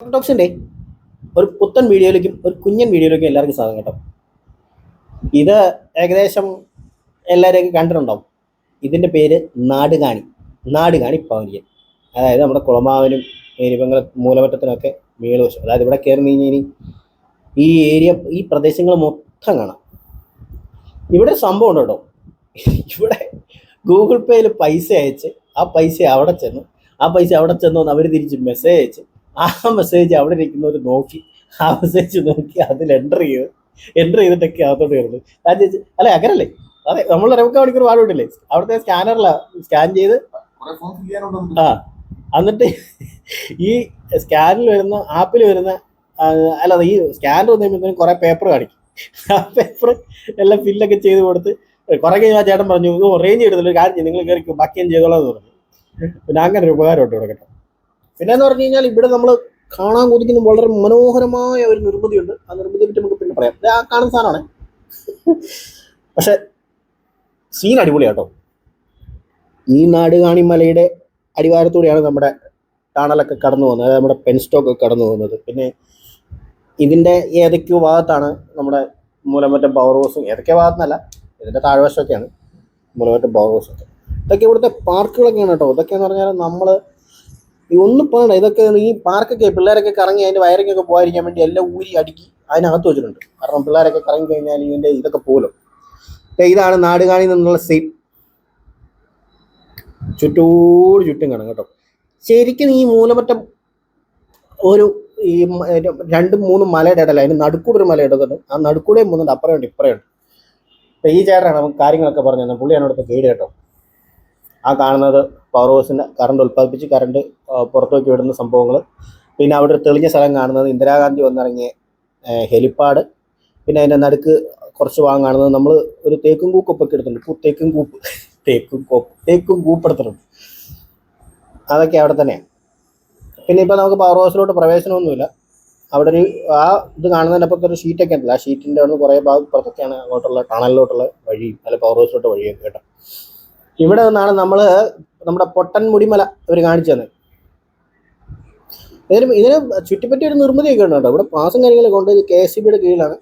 ടോക്സിന്റെ ഒരു പുത്തൻ വീഡിയോയിലേക്കും ഒരു കുഞ്ഞൻ വീഡിയോയിലേക്കും എല്ലാവർക്കും സ്വാഗതം കേട്ടോ. ഇത് ഏകദേശം എല്ലാവരെയും കണ്ടിട്ടുണ്ടാവും. ഇതിന്റെ പേര് നാടുകാണി. നാടുകാണി പവനിയൻ അതായത് നമ്മുടെ കുളമാവിനും എരിവങ്ങൾ മൂലമറ്റത്തിനൊക്കെ മേൾ വശം അതായത് ഇവിടെ കയറി കഴിഞ്ഞാൽ ഇനി ഈ ഏരിയ ഈ പ്രദേശങ്ങൾ മൊത്തം കാണാം. ഇവിടെ സംഭവം ഉണ്ട് കേട്ടോ. ഇവിടെ ഗൂഗിൾ പേയിൽ പൈസ അയച്ച് ആ പൈസ അവിടെ ചെന്നു. ആ പൈസ അവിടെ ചെന്നു അവർ തിരിച്ച് മെസ്സേജ് അയച്ച്. ആ മെസ്സേജ് അവിടെ ഇരിക്കുന്നവർ നോക്കി. ആ മെസ്സേജ് നോക്കി അതിൽ എന്റർ ചെയ്ത് എന്റർ ചെയ്തിട്ടൊക്കെ അകത്തോട്ട് കയറുന്നത് ഞാൻ ചോദിച്ചു അല്ലെ അങ്ങനല്ലേ അതെ നമ്മൾ രമക്ക മണിക്കൂർ വാടുണ്ടല്ലേ അവിടുത്തെ സ്കാനറിലാണ് സ്കാൻ ചെയ്ത് കുറെ ആ എന്നിട്ട് ഈ സ്കാനിൽ വരുന്ന ആപ്പിൽ വരുന്ന അല്ല ഈ സ്കാനർ വന്നു കഴിയുമ്പോഴത്തേനും കുറെ പേപ്പർ കാണിക്കും. ആ പേപ്പർ എല്ലാം ഫില്ലൊക്കെ ചെയ്ത് കൊടുത്ത് കുറെ കഴിഞ്ഞ് ആ ചേട്ടൻ പറഞ്ഞു ഇത് റേഞ്ച് ചെയ്തില്ല കാര്യം നിങ്ങൾ കയറി ബാക്കിയും ചെയ്തോളാം എന്ന് പറഞ്ഞു. പിന്നെ അങ്ങനെ ഒരു ഉപകാരമുണ്ട് ഇവിടെ കേട്ടോ. പിന്നെ എന്ന് പറഞ്ഞു കഴിഞ്ഞാൽ ഇവിടെ നമ്മൾ കാണാൻ കൊതിക്കുന്ന വളരെ മനോഹരമായ ഒരു നിർമ്മിതിയുണ്ട്. ആ നിർമ്മിതിയെ പറ്റി നമുക്ക് പിന്നെ പറയാം. ആ കാണുന്ന സാധനമാണ്. പക്ഷെ സീൻ അടിപൊളിയാട്ടോ. ഈ നാടുകാണി മലയുടെ അടിവാരത്തൂടെയാണ് നമ്മുടെ ടണലൊക്കെ കടന്നു പോകുന്നത്. അതായത് നമ്മുടെ പെൻസ്റ്റോക്ക് കടന്നു പോകുന്നത്. പിന്നെ ഇതിന്റെ ഏതൊക്കെയോ ഭാഗത്താണ് നമ്മുടെ മൂലമറ്റം പവർ ഹൗസും ഏതൊക്കെ ഭാഗത്തുനിന്നല്ല ഇതിന്റെ താഴ്വശമൊക്കെയാണ് മൂലമറ്റം പവർ ഹൗസൊക്കെ ഇതൊക്കെ ഇവിടുത്തെ പാർക്കുകളൊക്കെയാണ് കേട്ടോ. ഇതൊക്കെയെന്ന് പറഞ്ഞാൽ നമ്മൾ ഈ ഒന്നും പറയണ്ട ഇതൊക്കെ ഈ പാർക്കൊക്കെ പിള്ളേരൊക്കെ കറങ്ങി അതിന്റെ വയറിങ്ങൊക്കെ പോകാതിരിക്കാൻ വേണ്ടി എല്ലാം ഊരി അടുക്കി അതിനകത്ത് വെച്ചിട്ടുണ്ട്. കാരണം പിള്ളേരൊക്കെ കറങ്ങി കഴിഞ്ഞാൽ ഇതിന്റെ ഇതൊക്കെ പോലും. ഇതാണ് നാടുകാണി നിന്നുള്ള സെയിം ചുറ്റോട് ചുറ്റും കാണും കേട്ടോ. ശരിക്കും ഈ മൂലമറ്റം ഒരു ഈ രണ്ടും മൂന്നും മലയുടെ ഇടല അതിന് നടുക്കൂടെ ഒരു മല ആ നടുക്കൂടെ മൂന്നുണ്ട് അപ്പുറമുണ്ട് ഇപ്പുറമുണ്ട് അപ്പൊ ഈ ചേട്ടനാണ് കാര്യങ്ങളൊക്കെ പറഞ്ഞു തന്നെ പുള്ളിയാണ് ഇവിടുത്തെ ഗൈഡ് കേട്ടോ. ആ കാണുന്നത് പവർ ഹൗസിന് കറണ്ട് ഉൽപ്പാദിപ്പിച്ച് കറണ്ട് പുറത്തേക്ക് വിടുന്ന സംഭവങ്ങൾ പിന്നെ അവിടെ ഒരു തെളിഞ്ഞ സ്ഥലം കാണുന്നത് ഇന്ദിരാഗാന്ധി വന്നിറങ്ങിയ ഹെലിപ്പാഡ് പിന്നെ അതിന്റെ നടുക്ക് കുറച്ച് ഭാഗം കാണുന്നത് നമ്മൾ ഒരു തേക്കും കൂക്കൊപ്പൊക്കെ എടുത്തിട്ടുണ്ട്. തേക്കും കൂപ്പ് തേക്കും കോപ്പ് തേക്കും കൂപ്പ് എടുത്തിട്ടുണ്ട്. അതൊക്കെ അവിടെ തന്നെയാണ് പിന്നെ ഇപ്പം നമുക്ക് പവർ ഹൗസിലോട്ട് പ്രവേശനമൊന്നുമില്ല. അവിടെ ഒരു ആ ഇത് കാണുന്നതിന്റെ അപ്പുറത്ത് ഒരു ഷീറ്റൊക്കെ ഉണ്ടല്ലോ ആ ഷീറ്റിന്റെ അവിടെ നിന്ന് കുറേ ഭാഗം പുറത്തൊക്കെയാണ് അങ്ങോട്ടുള്ള ടണലിലോട്ടുള്ള വഴിയും അല്ല പവർ ഹൗസിലോട്ട് വഴിയൊക്കെ കേട്ടോ. ഇവിടെ നിന്നാണ് നമ്മൾ നമ്മുടെ പൊട്ടൻ മുടിമല അവർ കാണിച്ചു തന്നെ ഇതിന് ഇതിന് ചുറ്റിപ്പറ്റി ഒരു നിർമ്മിതിയൊക്കെ ഉണ്ട് കേട്ടോ. ഇവിടെ പാസും കാര്യങ്ങളൊക്കെ ഉണ്ട്. കെ എസ് സി ബിയുടെ കീഴിലാണ്.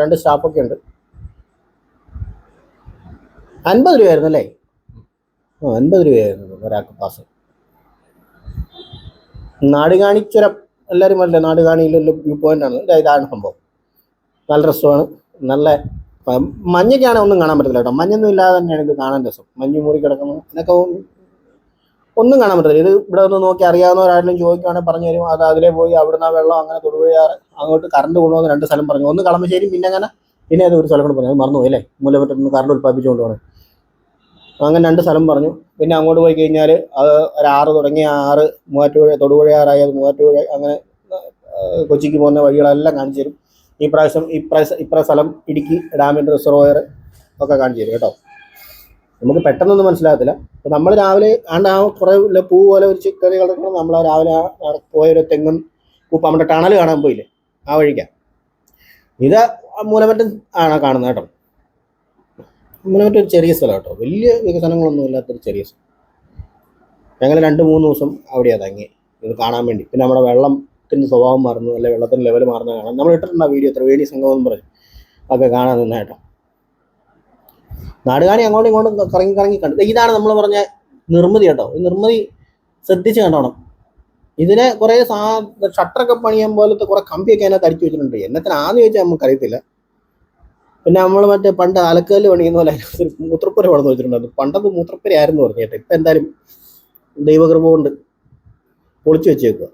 രണ്ട് സ്റ്റാഫൊക്കെ ഉണ്ട്. അൻപത് രൂപയായിരുന്നു അല്ലേ? ആ അൻപത് രൂപയായിരുന്നു ഒരാൾക്ക് പാസ്. നാടുകാണി ചുരം എല്ലാവരും അല്ലേ? നാടുകാണിയിലുള്ള വ്യൂ ഇത് ഇതാണ് സംഭവം. നല്ല രസമാണ്. നല്ല മഞ്ഞൊക്കെയാണെങ്കിൽ ഒന്നും കാണാൻ പറ്റത്തില്ല കേട്ടോ. മഞ്ഞൊന്നും ഇല്ലാതെ തന്നെയാണ് ഇത് കാണാൻ രസം. മഞ്ഞ് മൂടി കിടക്കുന്നു എന്നൊക്കെ ഒന്നും- കാണാൻ പറ്റത്തില്ല. ഇത് ഇവിടെ ഒന്ന് നോക്കി അറിയാവുന്നവരാരെങ്കിലും ചോദിക്കുകയാണെങ്കിൽ പറഞ്ഞു തരും. അത് അതിലേ പോയി അവിടുന്ന് ആ വെള്ളം അങ്ങനെ തൊടുപുഴയാറ് അങ്ങോട്ട് കറണ്ട് കൊണ്ടുവന്ന് രണ്ട് സ്ഥലം പറഞ്ഞു. ഒന്ന് കളമശ്ശേരി പിന്നെ അങ്ങനെ പിന്നെ അത് ഒരു സ്ഥലം കൂടെ പറഞ്ഞു. അത് മറന്നുപോയി അല്ലേ? മൂലമറ്റത്ത് കറണ്ട് ഉൽപ്പാദിപ്പിച്ചുകൊണ്ട് പോകണം അങ്ങനെ രണ്ട് സ്ഥലം പറഞ്ഞു. പിന്നെ അങ്ങോട്ട് പോയി കഴിഞ്ഞാൽ അത് ഒരാറ് തുടങ്ങി ആറ് മൂവാറ്റുപുഴ തൊടുപുഴയാറായി അത് മൂവാറ്റുപുഴ അങ്ങനെ കൊച്ചിക്ക് പോകുന്ന വഴികളെല്ലാം കാണിച്ചു തരും. ഈ പ്രാവശ്യം ഇപ്രാവശ്യം ഇപ്രാ സ്ഥലം ഇടുക്കി ഡാമിന്റെ റിസർവോയർ ഒക്കെ കാണിച്ചു തരും കേട്ടോ. നമുക്ക് പെട്ടെന്നൊന്നും മനസ്സിലാകത്തില്ല. അപ്പോൾ നമ്മൾ രാവിലെ ആണ്ട് ആ കുറേ പൂ പോലെ ഒരു ചിക്കറി കിടക്കണം നമ്മൾ ആ രാവിലെ പോയ ഒരു തെങ്ങും പൂപ്പ് നമ്മുടെ ടണൽ കാണാൻ പോയില്ലേ? ആ വഴിക്കാണ് ഇത് മൂലമറ്റം ആണ് കാണുന്നത് കേട്ടോ. മൂലമറ്റം ഒരു ചെറിയ സ്ഥലം കേട്ടോ. വലിയ വികസനങ്ങളൊന്നും ഇല്ലാത്തൊരു ചെറിയ സ്ഥലം. ഞങ്ങൾ രണ്ട് മൂന്ന് ദിവസം അവിടെയാണ് തങ്ങി. ഇത് കാണാൻ വേണ്ടി. പിന്നെ നമ്മുടെ വെള്ളത്തിന്റെ സ്വഭാവം മാറുന്നു അല്ലെ വെള്ളത്തിന്റെ ലെവൽ മാറുന്നത് കാണാം. നമ്മൾ ഇട്ടിട്ടുണ്ട് വീഡിയോ ത്രിവേണി സംഘം എന്ന് പറയും. ഒക്കെ കാണാൻ നന്നായിട്ടോ നാടുകാണി അങ്ങോട്ടും ഇങ്ങോട്ടും കറങ്ങി കറങ്ങി കണ്ടു. ഇതാണ് നമ്മൾ പറഞ്ഞ നിർമ്മിതി കേട്ടോ. ഈ നിർമ്മിതി ശ്രദ്ധിച്ച് കണ്ടോണം. ഇതിനെ കുറേ സാ ഷട്ടറൊക്കെ പണിയാൻ പോലത്തെ കുറേ കമ്പിയൊക്കെ അതിനകത്ത് അടിച്ചു വെച്ചിട്ടുണ്ട്. എന്നത്തിന് ആദ്യം ചോദിച്ചാൽ നമുക്കറിയത്തില്ല. പിന്നെ നമ്മൾ മറ്റേ പണ്ട് അലക്കല്ല് പണിയുന്ന പോലെ അതിനകത്ത് മൂത്രപ്പുര വളർന്നു വെച്ചിട്ടുണ്ടായിരുന്നു. പണ്ടത് മൂത്രപ്പുര ആയിരുന്നു പറഞ്ഞു കേട്ടോ. ഇപ്പം എന്തായാലും ദൈവകൃപ കൊണ്ട് പൊളിച്ചു വെച്ചേക്കുക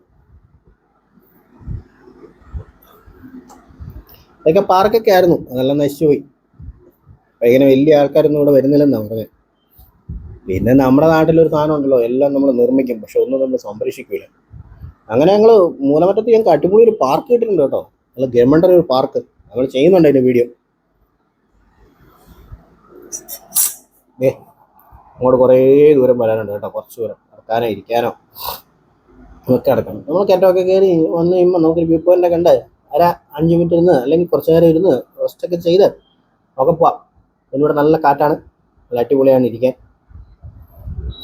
ഇതൊക്കെ പാർക്കൊക്കെ ആയിരുന്നു. അതെല്ലാം നശിച്ചുപോയി അപ്പം ഇങ്ങനെ വലിയ ആൾക്കാരൊന്നും ഇവിടെ വരുന്നില്ലെന്നാണ് പറഞ്ഞത് പിന്നെ നമ്മുടെ നാട്ടിലൊരു സാധനം ഉണ്ടല്ലോ എല്ലാം നമ്മൾ നിർമ്മിക്കും പക്ഷെ ഒന്നും നമ്മൾ സംരക്ഷിക്കില്ല അങ്ങനെ ഞങ്ങൾ മൂലമറ്റത്ത് ഞങ്ങൾക്ക് അടിപൊളി ഒരു പാർക്ക് കിട്ടിയിട്ടുണ്ട് കേട്ടോ. നല്ല ഗവൺമെന്റിന്റെ ഒരു പാർക്ക്. നമ്മൾ ചെയ്യുന്നുണ്ട് അതിന്റെ വീഡിയോ. ഏ അങ്ങോട്ട് കുറേ ദൂരം വരാനുണ്ട് കേട്ടോ. കുറച്ച് ദൂരം. നടക്കാനോ ഇരിക്കാനോ. ഒക്കെ നടക്കണം. നമ്മൾ കയറ്റമൊക്കെ കയറി വന്ന് കഴിയുമ്പോൾ നമുക്കൊരു വ്യൂ പോയിന്റൊക്കെ ഒക്കെ ഉണ്ട് അര അഞ്ച് മിനിറ്റ് ഇരുന്ന് അല്ലെങ്കിൽ കുറച്ച് നേരം ഇരുന്ന് റെസ്റ്റ് ഒക്കെ ചെയ്ത് ഒക്കെ പോവാം. എന്നിവിടെ നല്ല കാറ്റാണ്. നല്ല അടിപൊളിയാണ് ഇരിക്കാൻ.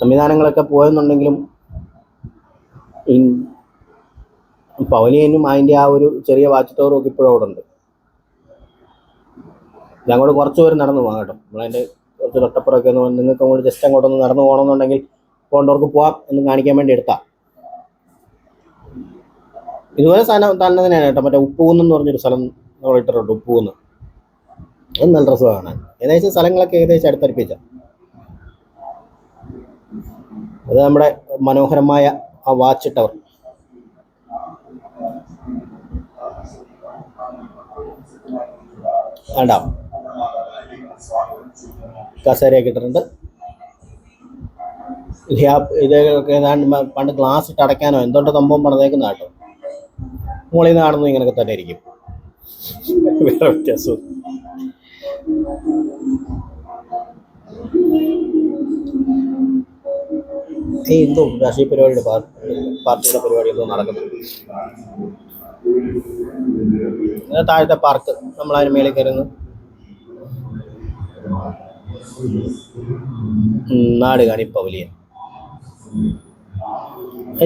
സംവിധാനങ്ങളൊക്കെ പോയെന്നുണ്ടെങ്കിലും പവലിയനും അതിന്റെ ആ ഒരു ചെറിയ വാച്ച് ടവറും ഒക്കെ ഇപ്പോഴും അവിടെ ഉണ്ട്. ഞങ്ങളോട് കുറച്ച് പേര് നടന്നു പോകാം കേട്ടോ. നമ്മളതിന്റെ കുറച്ച് തൊട്ടപ്പുറമൊക്കെ ഒന്ന് നിങ്ങൾക്ക് അങ്ങോട്ട് ജസ്റ്റ് അങ്ങോട്ടൊന്ന് നടന്നു പോകണമെന്നുണ്ടെങ്കിൽ പോകേണ്ടവർക്ക് പോവാം എന്ന് കാണിക്കാൻ വേണ്ടി എടുത്താ. ഇതുപോലെ സ്ഥലം തന്നെ തന്നെയാണ് കേട്ടോ. മറ്റേ ഉപ്പൂന്ന് എന്ന് പറഞ്ഞൊരു സ്ഥലം നമ്മൾ ഇട്ടിട്ടുണ്ട് ഉപ്പൂന്ന് അത് നല്ല രസമാണ്. കാണാൻ ഏകദേശം സ്ഥലങ്ങളൊക്കെ ഏകദേശം അടുത്തടുപ്പിച്ച. അത് നമ്മുടെ മനോഹരമായ ആ വാച്ച് ടവർ. വേണ്ട കസേരയൊക്കെ ഇട്ടിട്ടുണ്ട്. ആ- ഇതൊക്കെ പണ്ട് ഗ്ലാസ് ഇട്ട് അടയ്ക്കാനോ എന്തുകൊണ്ട് സംഭവം പണിതേക്കുന്ന കേട്ടോ. മുകളിൽ നിന്ന് കാണുന്നത് ഇങ്ങനെയൊക്കെ തന്നെ ആയിരിക്കും. വേറെ വ്യത്യാസം. ഈ എന്തോ രാഷ്ട്രീയ പരിപാടിയുടെ പാർ- പാർട്ടിയുടെ പരിപാടി എന്തോ നടക്കുന്നുണ്ട്. താഴത്തെ പാർക്ക് നമ്മൾ അതിന് മേളിൽ കയറുന്നു. ഉം, നാട് കാണി പവലിയൻ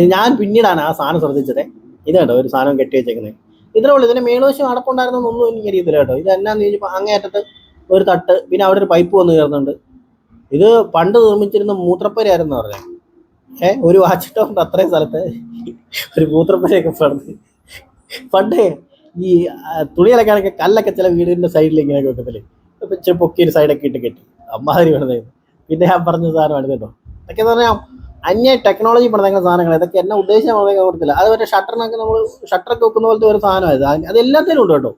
ഞാൻ പിന്നീടാണ് ആ സാധനം ശ്രദ്ധിച്ചത്. ഇത് കേട്ടോ ഒരു സാധനം കെട്ടി വെച്ചേക്കുന്നത് ഇത്രേ ഉള്ളൂ. ഇതിന് മേളോശം അടപ്പുണ്ടായിരുന്നൊന്നും എനിക്ക് അറിയത്തില്ല കേട്ടോ. ഇത് എന്നാന്ന് ചോദിച്ചപ്പോൾ അങ്ങേയറ്റത്ത് ഒരു തട്ട് പിന്നെ അവിടെ ഒരു പൈപ്പ് വന്ന് കയറുന്നുണ്ട്. ഇത് പണ്ട് നിർമ്മിച്ചിരുന്ന മൂത്രപ്പരയായിരുന്നു പറഞ്ഞത് ഏ ഒരു വാച്ച് അത്രയും സ്ഥലത്ത് ഒരു മൂത്രപ്പരയൊക്കെ പണിത്. പണ്ട് ഈ തുണിയിലൊക്കെ തുണി കല്ലൊക്കെ ചില വീടിന്റെ സൈഡിൽ ഇങ്ങനെ വെക്കത്തില്ലേ? പൊക്കി ഒരു സൈഡൊക്കെ ഇട്ട് കെട്ടി. അമ്മാതിരി പണിത് പിന്നെ ഞാൻ പറഞ്ഞ സാധനമാണ് കേട്ടോ. അതൊക്കെ എന്ന് പറഞ്ഞാൽ അന്യ ടെക്നോളജി പണിതേക്കുന്ന സാധനങ്ങൾ ഇതൊക്കെ എന്നെ ഉദ്ദേശിച്ച പണിതേക്കാൻ കൊടുത്തില്ല. അത് മറ്റേ ഷട്ടറിനൊക്കെ നമ്മൾ ഷട്ടറൊക്കെ വെക്കുന്ന പോലത്തെ ഒരു സാധനമായത് അത് എല്ലാത്തിനും ഉണ്ട് കേട്ടോ.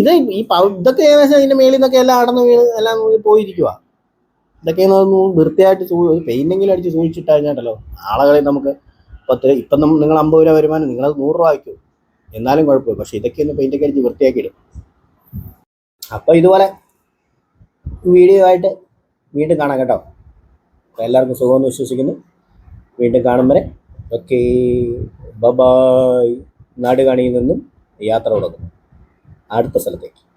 ഇത് ഈ ഇതൊക്കെ ഏകദേശം ഇതിന്റെ മേളിൽ നിന്നൊക്കെ എല്ലാം അടന്ന് വീണ് എല്ലാം പോയിരിക്കുക ഇതൊക്കെ വൃത്തിയായിട്ട് ഒരു പെയിന്റെങ്കിലും അടിച്ച് സൂക്ഷിച്ചിട്ട് നാളകളിൽ നമുക്ക് പത്ത് ഇപ്പം നമ്മൾ നിങ്ങൾ അമ്പത് രൂപ വരുമാനം നിങ്ങളത് നൂറ് രൂപ വയ്ക്കും. എന്നാലും കുഴപ്പമില്ല. പക്ഷെ ഇതൊക്കെ ഒന്ന് പെയിന്റൊക്കെ അടിച്ച് വൃത്തിയാക്കി ഇടും അപ്പോൾ ഇതുപോലെ വീഡിയോ ആയിട്ട് വീണ്ടും കാണാം കേട്ടോ. എല്ലാവർക്കും സുഖമെന്ന് വിശ്വസിക്കുന്നു. വീണ്ടും കാണും വരെ. ഓക്കെ. ബബായ് നാടുകാണിയിൽ നിന്നും യാത്ര തുടങ്ങുന്നു. അടുത്ത സ്ഥലത്തേക്ക്.